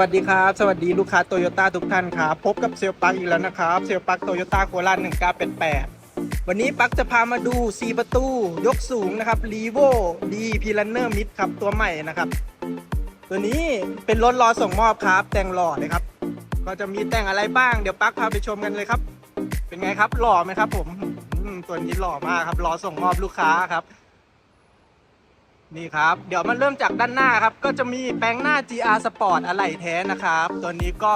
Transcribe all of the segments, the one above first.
วัสดีครับ สวัสดีลูกค้าโตโยต้าทุกท่านครับ พบกับเซลปักอีกแล้วนะครับเซลปักโตโยต้าโคราช1988 วันนี้ปักจะพามาดู 4 ประตู ยกสูงนะครับ r ีโวดีพีลันเนอร์มิดครับ ตัวใหม่นะครับ ตัวนี้เป็นรถรอส่งมอบครับ แต่งหล่อเลยครับ ก็จะมีแต่งอะไรบ้างเดี๋ยวปักพาไปชมกันเลยครับ เป็นไงครับหล่อไหมครับ ผมอืมตัวนี้หล่อมากครับรอส่งมอบลูกค้าครับ นี่ครับ เดี๋ยวมันเริ่มจากด้านหน้าครับ ก็จะมีแปลงหน้า GR Sport อะไหล่แท้นะครับ ตัวนี้ก็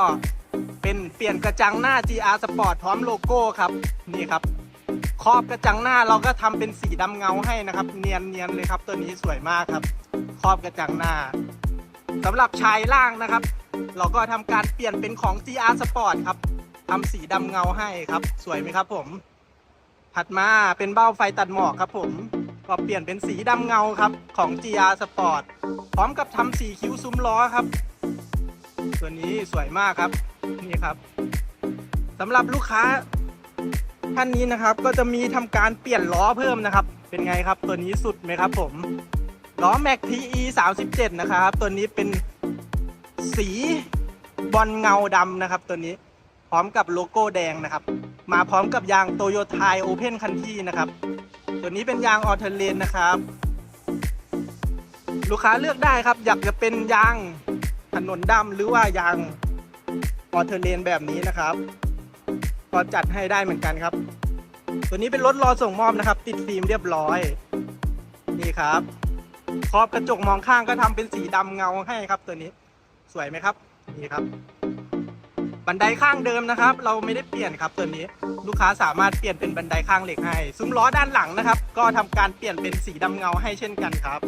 เป็นเปลี่ยนกระจังหน้า GR Sport พร้อมโลโก้ครับ นี่ครับครอบกระจังหน้าเราก็ทำเป็นสีดำเงาให้นะครับ เนียนเนียนๆเลยครับ ตัวนี้สวยมากครับครอบกระจังหน้าสำหรับชายล่างนะครับ เราก็ทำการเปลี่ยนเป็นของ GR Sport ครับทำสีดำเงาให้ครับ สวยไหมครับ ผม ถัดมาเป็นเบ้าไฟตัดหมอกครับผม ก็เปลี่ยนเป็นสีดำเงาครับของ GR Sport พร้อมกับทำสีคิ้วซุ้มล้อครับ ตัวนี้สวยมากครับนี่ครับสำหรับลูกค้าท่านนี้นะครับก็จะมีทำการเปลี่ยนล้อเพิ่มนะครับ เป็นไงครับตัวนี้สุดไหมครับผมล้อ Mac TE 37 นะครับ ตัวนี้เป็นสีบอลเงาดำนะครับ ตัวนี้พร้อมกับโลโก้แดงนะครับ มาพร้อมกับยางโตโยต้าโอเพนคันที่นะครับ ตัวนี้เป็นยางออเทเลนนะครับ ลูกค้าเลือกได้ครับ อยากจะเป็นยางถนนดำหรือว่ายางออเทเลนแบบนี้นะครับ ก็จัดให้ได้เหมือนกันครับ ตัวนี้เป็นรถรอส่งมอบนะครับ ติดฟิล์มเรียบร้อย นี่ครับครอบกระจกมองข้างก็ทำเป็นสีดำเงาให้ครับ ตัวนี้ สวยไหมครับ นี่ครับ บันไดข้างเดิมนะครับ เราไม่ได้เปลี่ยนครับตัวนี้ลูกค้าสามารถเปลี่ยนเป็นบันไดข้างเหล็กให้ ซุ้มล้อด้านหลังนะครับ ก็ทำการเปลี่ยนเป็นสีดำเงาให้เช่นกันครับ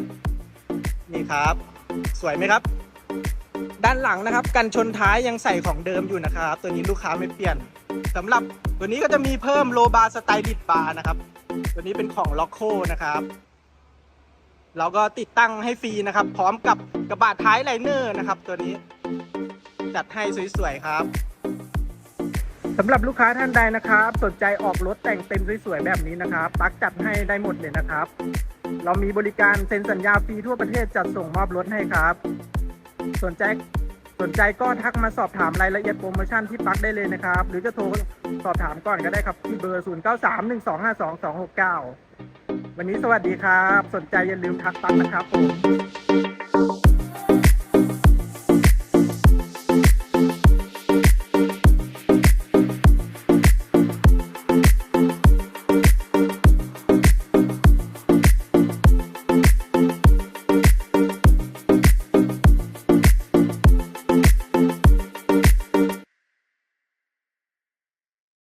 นี่ครับ สวยไหมครับ ด้านหลังนะครับ กันชนท้ายยังใส่ของเดิมอยู่นะครับ ตัวนี้ลูกค้าไม่เปลี่ยนสำหรับตัวนี้ก็จะมีเพิ่มโลบาสไตลิดบาร์นะครับ ตัวนี้เป็นของล็อกโคนะครับเราก็ติดตั้งให้ฟรีนะครับ พร้อมกับกระบะท้ายไลเนอร์นะครับ ตัวนี้จัดให้สวยๆครับ สำหรับลูกค้าท่านใดนะครับ สนใจออกรถแต่งเต็มสวยๆแบบนี้นะครับปักจัดให้ได้หมดเลยนะครับ เรามีบริการเซ็นสัญญาฟรีทั่วประเทศจัดส่งมอบรถให้ครับ สนใจสนใจก็ทักมาสอบถามรายละเอียดโปรโมชั่นที่ปักได้เลยนะครับ หรือจะโทรสอบถามก่อนก็ได้ครับที่เบอร์ 0931252269 วันนี้สวัสดีครับ สนใจอย่าลืมทักปักนะครับผม